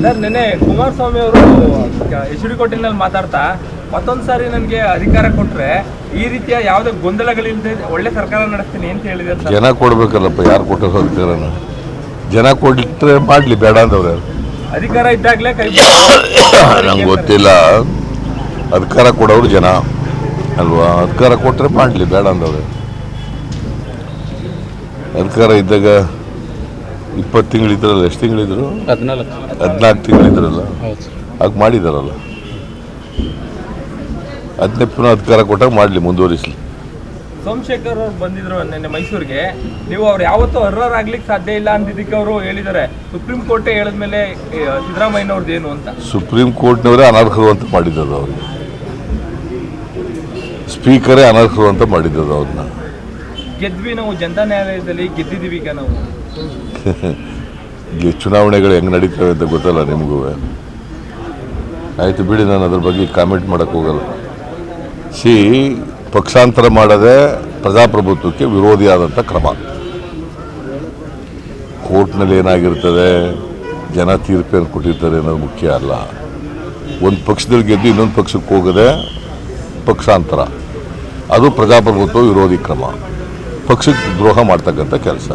Sir ನಿನ್ನೆ ಕುಮಾರಸ್ವಾಮಿ ಅವರು H D ಕೋಟಿನಲ್ಲಿ ಮಾತಾಡ್ತಾ ಮತ್ತೊಂದು ಸಾರಿ ನನಗೆ ಅಧಿಕಾರ ಕೊಟ್ಟರೆ ಈ ರೀತಿಯ ಯಾವುದೇ ಗೊಂದಲಗಳಿಲ್ಲದೆ ಒಳ್ಳೆ ಸರ್ಕಾರ ನಡೆಸ್ತೀನಿ ಅಂತ ಹೇಳಿದೆ ಜನ ಕೊಡ್ಬೇಕಲ್ಲಪ್ಪ ಯಾರು ಕೊಟ್ಟರು ಅಧಿಕಾರನ ಜನ ಕೊಟ್ಟರೆ ಮಾಡಲಿ ಬೇಡ ಅಂದವ್ರು ಯಾರು? ಅಧಿಕಾರ ಇದ್ದಾಗಲೇ ಕೈ ನಂಗೆ ಗೊತ್ತಿಲ್ಲ. ಅಧಿಕಾರ ಕೊಡೋರು ಜನ ಅಲ್ವಾ? ಅಧಿಕಾರ ಕೊಟ್ಟರೆ ಮಾಡಲಿ ಬೇಡ ಅಂತವ್ರೆ ಅಧಿಕಾರ ಇದ್ದಾಗ ಇಪ್ಪತ್ತು ತಿಂಗಳಿದ್ರಲ್ಲ ಎಷ್ಟು ತಿಂಗಳಿದ್ರು ಹದಿನಾಲ್ಕು. ಹದಿನಾಲ್ಕು ತಿಂಗಳಿದ್ರಲ್ಲ ಹಾಗೆ ಮಾಡಿದಾರಲ್ಲ? ಅದನ್ನೇ ಪುನಃ ಅಧಿಕಾರ ಕೊಟ್ಟಾಗ ಮಾಡಲಿ ಮುಂದುವರಿಸಲಿ. ಸೋಮಶೇಖರ್ ಅವ್ರು ಬಂದಿದ್ರು ನಿನ್ನೆ ಮೈಸೂರಿಗೆ. ನೀವು ಅವ್ರು ಯಾವತ್ತೂ ಅರ್ಹರಾಗ್ಲಿಕ್ಕೆ ಸಾಧ್ಯ ಇಲ್ಲ ಅಂದಿದ್ದಕ್ಕೆ ಅವರು ಹೇಳಿದ್ದಾರೆ. ಸುಪ್ರೀಂ ಕೋರ್ಟೇ ಹೇಳಿದ್ಮೇಲೆ ಸಿದ್ದರಾಮಯ್ಯನವ್ರದ್ದು ಏನು ಅಂತ? ಸುಪ್ರೀಂ ಕೋರ್ಟ್ನವರೇ ಅನರ್ಹರು ಅಂತ ಮಾಡಿದ್ದದು ಅವ್ರಿಗೆ ಸ್ಪೀಕರೇ ಅನರ್ಹರು ಅಂತ ಮಾಡಿದ್ದದು ಅವ್ರನ್ನ. ಗೆದ್ವಿ ನಾವು ಜನತಾ ನ್ಯಾಯಾಲಯದಲ್ಲಿ ಗೆದ್ದಿದ್ದೀವಿ ಈಗ ನಾವು. ಚುನಾವಣೆಗಳು ಹೆಂಗೆ ನಡೀತವೆ ಅಂತ ಗೊತ್ತಲ್ಲ ನಿಮಗೂ? ಆಯಿತು ಬಿಡಿ, ನಾನು ಅದ್ರ ಬಗ್ಗೆ ಕಾಮೆಂಟ್ ಮಾಡೋಕ್ಕೆ ಹೋಗಲ್ಲ. ಸಿ ಪಕ್ಷಾಂತರ ಮಾಡದೆ ಪ್ರಜಾಪ್ರಭುತ್ವಕ್ಕೆ ವಿರೋಧಿಯಾದಂಥ ಕ್ರಮ. ಕೋರ್ಟ್ನಲ್ಲಿ ಏನಾಗಿರ್ತದೆ? ಜನ ತೀರ್ಪೇನು ಕೊಟ್ಟಿರ್ತಾರೆ ಅನ್ನೋದು ಮುಖ್ಯ ಅಲ್ಲ. ಒಂದು ಪಕ್ಷದಲ್ಲಿ ಗೆದ್ದು ಇನ್ನೊಂದು ಪಕ್ಷಕ್ಕೆ ಹೋಗದೆ ಪಕ್ಷಾಂತರ. ಅದು ಪ್ರಜಾಪ್ರಭುತ್ವ ವಿರೋಧಿ ಕ್ರಮ. ಪಕ್ಷಕ್ಕೆ ದ್ರೋಹ ಮಾಡ್ತಕ್ಕಂಥ ಕೆಲಸ.